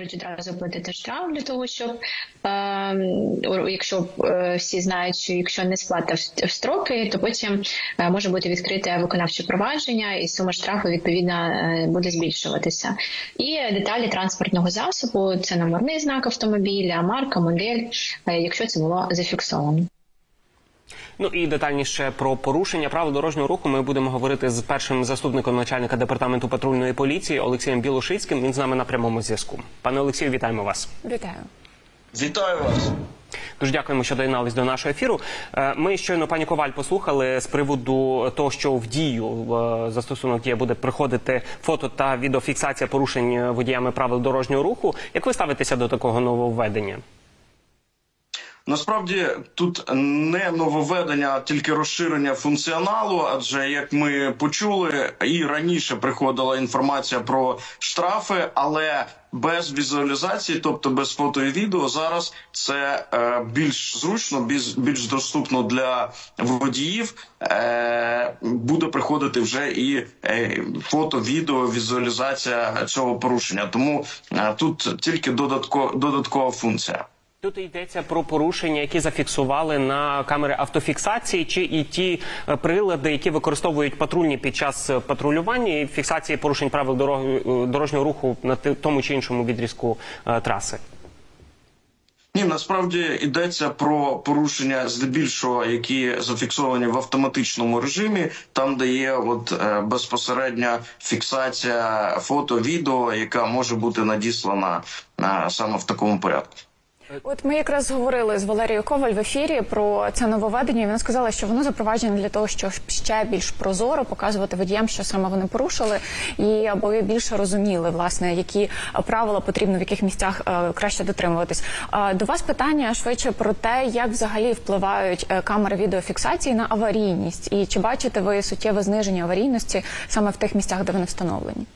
можуть відразу платити штраф для того, щоб е, якщо е, всі знають, що якщо не сплата в, строки, то потім е, може бути відкрите виконавче провадження, і сума штрафу відповідно буде збільшуватися. І деталі транспортного засобу це номерний знак автомобіля, марка, модель, якщо це було зафіксовано. Ну і детальніше про порушення правил дорожнього руху ми будемо говорити з першим заступником начальника департаменту патрульної поліції Олексієм Білошицьким. Він з нами на прямому зв'язку. Пане Олексію, вітаємо вас. Вітаю. Вітаю вас. Дуже дякуємо, що доєднались до нашого ефіру. Е, Ми щойно пані Коваль послухали з приводу того, що в дію застосунок дія буде приходити фото та відеофіксація порушень водіями правил дорожнього руху. Як ви ставитеся до такого нововведення? Насправді тут не нововведення, а тільки розширення функціоналу. Адже як ми почули, і раніше приходила інформація про штрафи, але без візуалізації, тобто без фото і відео, зараз це е, більш зручно, більш, більш доступно для водіїв. Е, буде приходити вже і е, фото, відео, візуалізація цього порушення. Тому е, тут тільки додатко, додаткова функція. Тут йдеться про порушення, які зафіксували на камери автофіксації, чи і ті е, прилади, які використовують патрульні під час е, патрулювання і фіксації порушень правил е, дорожнього руху на тому чи іншому відрізку траси. Ні, насправді йдеться про порушення здебільшого, які зафіксовані в автоматичному режимі, там де є от е, безпосередня фіксація фото, відео, яка може бути надіслана е, саме в такому порядку. От ми якраз говорили з Валерією Коваль в ефірі про це нововведення. Вона сказала, що воно запроваджене для того, щоб ще більш прозоро показувати водіям, що саме вони порушили, і аби більше розуміли, власне, які правила потрібно в яких місцях е, краще дотримуватись. До вас питання швидше про те, як взагалі впливають е, камери відеофіксації на аварійність, і чи бачите ви суттєве зниження аварійності саме в тих місцях, де вони встановлені?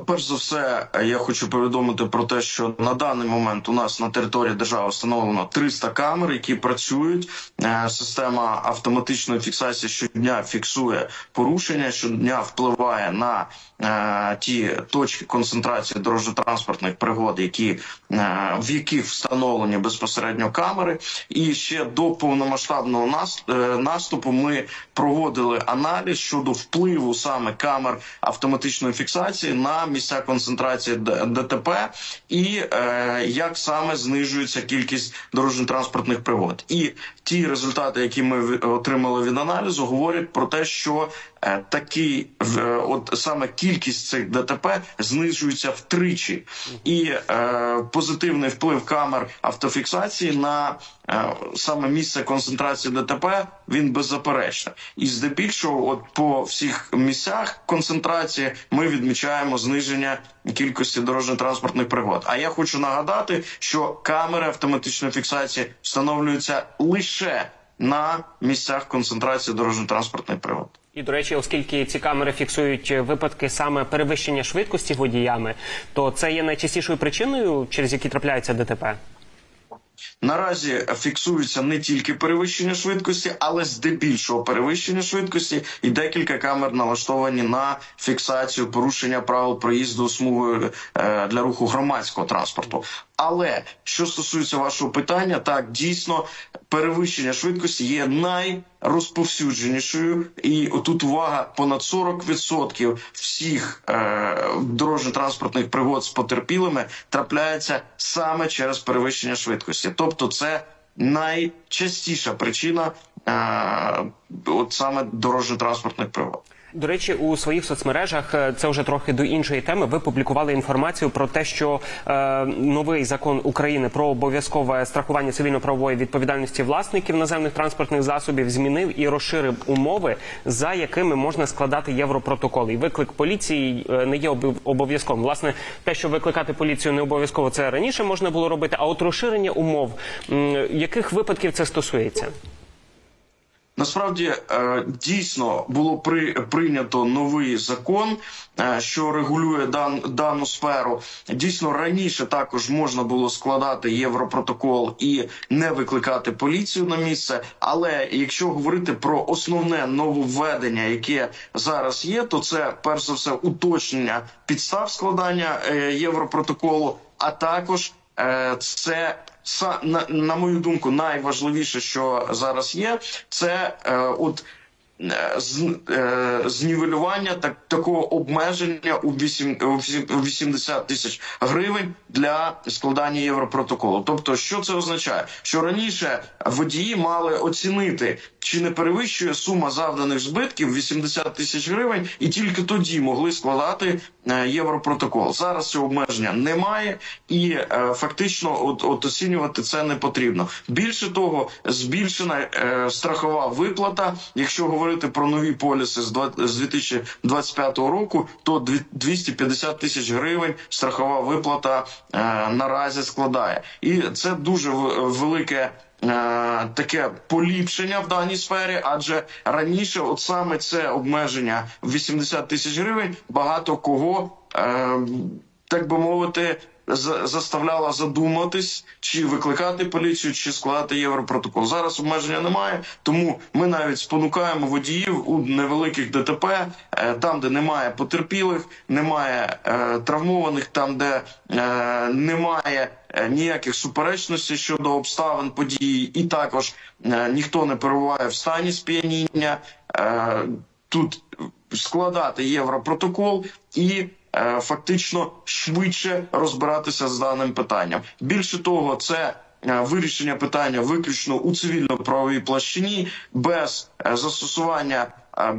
Перш за все, я хочу повідомити про те, що на даний момент у нас на території держави встановлено 300 камер, які працюють. Е, Система автоматичної фіксації щодня фіксує порушення, щодня впливає на е, ті точки концентрації дорожньо-транспортних пригод, які е, в яких встановлені безпосередньо камери. І ще до повномасштабного нас- наступу ми проводили аналіз щодо впливу саме камер автоматичної фіксації на місця концентрації ДТП і е, як саме знижується кількість дорожньо-транспортних пригод. І ті результати, які ми отримали від аналізу, говорять про те, що е, такий в- е, от саме кількість цих ДТП знижується втричі, і е, позитивний вплив камер автофіксації на е, саме місце концентрації ДТП він беззаперечний. І здебільшого, от по всіх місцях концентрації ми відмічаємо зниження кількості дорожньо-транспортних пригод. А я хочу нагадати, що камери автоматичної фіксації встановлюються лише на місцях концентрації дорожньо-транспортних пригод. І до речі, оскільки ці камери фіксують е, випадки саме перевищення швидкості водіями, то це є найчастішою причиною, через які трапляються ДТП. Наразі фіксується не тільки перевищення швидкості, але здебільшого перевищення швидкості, і декілька камер налаштовані на фіксацію порушення правил проїзду смугою е, для руху громадського транспорту. Але що стосується вашого питання, так дійсно перевищення швидкості є найрозповсюдженішою, і тут увага понад 40% всіх е, дорожньо-транспортних пригод з потерпілими трапляється саме через перевищення швидкості. Тобто, це найчастіша причина от саме дорожньо-транспортних пригод. До речі, у своїх соцмережах е, це вже трохи до іншої теми. Ви публікували інформацію про те, що е, новий закон України про обов'язкове страхування цивільно-правової відповідальності власників наземних транспортних засобів змінив і розширив умови, за якими можна складати європротоколи. І виклик поліції е, не є обов- обов'язковим. Власне, те, що викликати поліцію не обов'язково, це раніше можна було робити. А от розширення умов, яких випадків це стосується? Насправді е, дійсно було при прийнято новий закон, е, що регулює дан, дану сферу. Дійсно, раніше також можна було складати європротокол і не викликати поліцію на місце. Але якщо говорити про основне нововведення, яке зараз є, то це перш за все уточнення підстав складання е, європротоколу, а також це на, на мою думку найважливіше, що зараз є, це е, от. Е, з- е, Знівелювання так такого обмеження у вісім- у 80 тисяч гривень для складання європротоколу. Тобто, що це означає? Що раніше водії мали оцінити, чи не перевищує сума завданих збитків 80 тисяч гривень, і тільки тоді могли складати е, європротокол. Зараз цього обмеження немає, і фактично от, от оцінювати це не потрібно. Більше того, збільшена страхова виплата. Якщо говорити про нові поліси з два- з 2025 року, то дві- 250 тисяч гривень страхова виплата е, наразі складає, і це дуже велике. е, Таке поліпшення в даній сфері, адже раніше, от саме це обмеження в 80 тисяч гривень, багато кого е, так би мовити, заставляла задуматись, чи викликати поліцію, чи складати європротокол. Зараз обмеження немає, тому ми навіть спонукаємо водіїв у невеликих ДТП, е, там, де немає потерпілих, немає е, травмованих, там, де е, немає ніяких суперечностей щодо обставин події, і також ніхто не перебуває в стані сп'яніння. Тут складати європротокол і фактично швидше розбиратися з даним питанням. Більше того, це е, вирішення питання виключно у цивільно-правовій площині без е, застосування. е,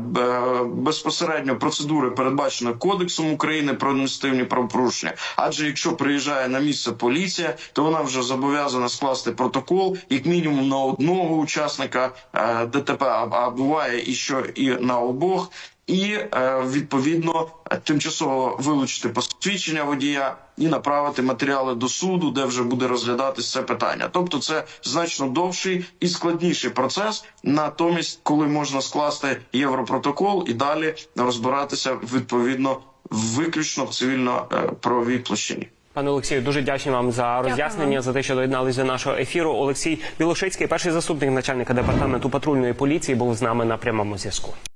Безпосередньо процедури передбаченої кодексом України про адміністративні правопорушення. Адже якщо приїжджає на місце поліція, то вона вже зобов'язана скласти протокол як мінімум на одного учасника е, ДТП, а буває і що і на обох і е, відповідно тимчасово вилучити посвідчення водія і направити матеріали до суду, де вже буде розглядатись це питання. Тобто, це значно довший і складніший процес. Натомість, коли можна скласти європротокол і далі розбиратися відповідно виключно в цивільно-правовій площині. Пане Олексію, дуже дячні вам за роз'яснення, за те, що доєдналися до нашого ефіру. Олексій Білошицький, перший заступник начальника департаменту патрульної поліції, був з нами на прямому зв'язку.